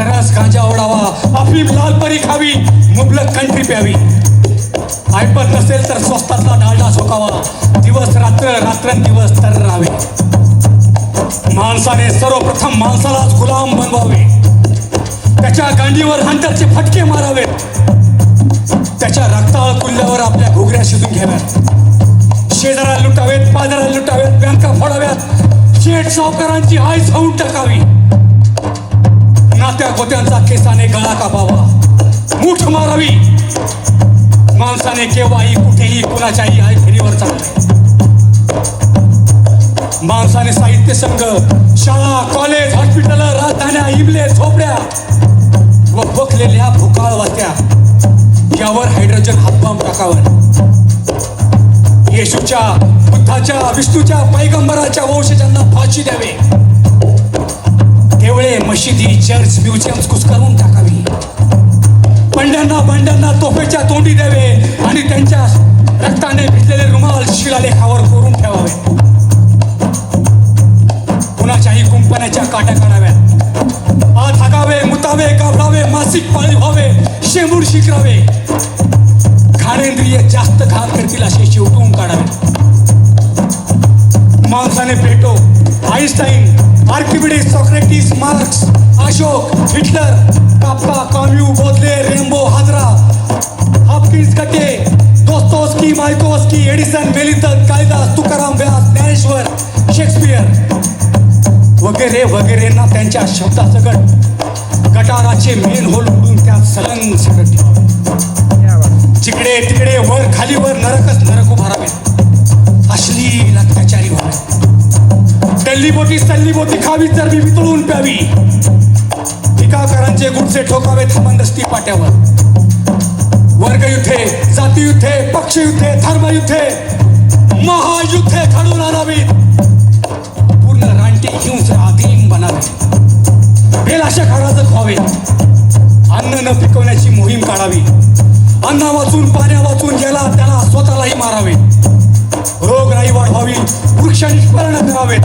चरस गांजा ओढावा अफीम लालपरी खावी मुबलक कंट्री प्यावी. ऐपत नसेल तर स्वस्तातला डालडा झोकावा दिवस रात्र रात्र दिवस तर राहावे. माणसाने सर्वप्रथम माणसालाच गुलाम बनवावे. त्याच्या गांडीवर हंटरचे फटके मारावेत त्याच्या रक्ताळ कुल्ल्यावर आपल्या घोगऱ्या शिजून घ्याव्यात. शेजारा लुटावेत पाजारा लुटावेत बँका फोडाव्यात. शेठ सावकारांची आय खाऊन टाकावी. नात्या गोत्यांचा केसाने गळा कापावा. मूठ मारावी. माणसाने केव्हाही कुठेही कुणाच्याही आय फेरीवर माणसाने साहित्य संघ शाळा कॉलेज हॉस्पिटल राजधान्या इबले झोपड्या व बखलेल्या भुकाळ वात्या यावर हायड्रोजन हातबॉम्ब टाकावर येशूच्या बुद्धाच्या विष्णूच्या पैगंबराच्या वंशजांना फाशी द्यावे. देवळे मशिदी चर्च म्युझियम्स कुस्करून टाकावी. पंड्यांना बंड्यांना तोफेच्या तोंडी द्यावे आणि त्यांच्या रक्ताने भिजलेले रुमाल शिलालेखावर कोरून ठेवावे. कुणाच्याही कुंपण्याच्या काट्या काढाव्यात. आत हागावे मुतावे कापडावे मासिक पाळी व्हावे शेंबूड शिकरावे. घाणेंद्रिय जास्त घाण करतील असे शिवटून काढावे. माणसाने Plato Einstein Archimedes Socrates Marx Ashok Hitler Kafka Camus Bodhle Rimbaud Hazra Hopkins कटे Dostoevsky Mayakovsky Edison Wellington Kalidas Tukaram Vyas Dnyaneshwar Shakespeare वगैरे वगैरेंना त्यांच्या शब्दाचं गट गटाराचे मेन होल उडून त्यात सलंग सगळं ठेवावे जिकडे तिकडे वर खाली वर नरकच नरक उभारावे सल्ली चरबी वितळून प्यावी. टीकाकारांचे गुडसे ठोकावे थांबंदस्ती पाट्यावर. वर्गयुद्धे जातीयुद्धे पक्षयुद्धे धर्मयुद्धे महायुद्धे घडून आणावीत. पूर्ण रानटी हिंस अधीन बनावे. बेलाशा काळाचं व्हावे अन्न न पिकवण्याची मोहीम काढावी. अन्ना वाचून पाण्या वाचून गेला त्याला स्वतःलाही मारावे. रोगराई वाढवावी. वृक्ष निष्पर्ण करावेत.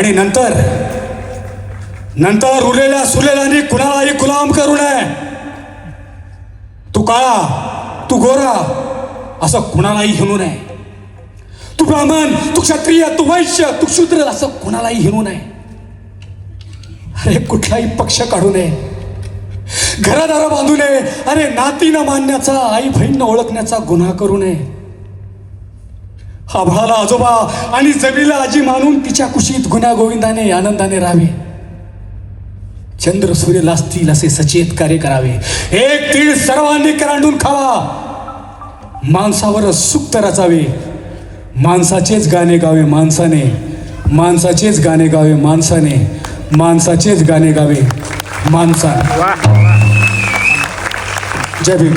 आणि नंतर नंतर उरलेल्या सुलेलांनी कुणालाही गुलाम करू नये. तू काळा तू गोरा असं कुणालाही हिणू नये. तू ब्राह्मण तू क्षत्रिय तू वैश्य तू शूद्र असं कुणालाही हिणू नये. अरे कुठलाही पक्ष काढू नये. घरादारा बांधू नये. अरे नाती न मानण्याचा आई बहीण न ओळखण्याचा गुन्हा करू नये. आभाळाला आजोबा आणि जमीला आजी मानून तिच्या कुशीत गुन्हा गोविंदाने आनंदाने राहावे. चंद्र सूर्य लाजतील असे सचेत कार्य करावे. एक तीळ सर्वांनी करांडून खावा. माणसावर सुक्त रचावे. माणसाचेच गाणे गावे माणसाने. माणसाचेच गाणे गावे माणसाने. माणसाचेच गाणे गावे माणसाने. जय भीम.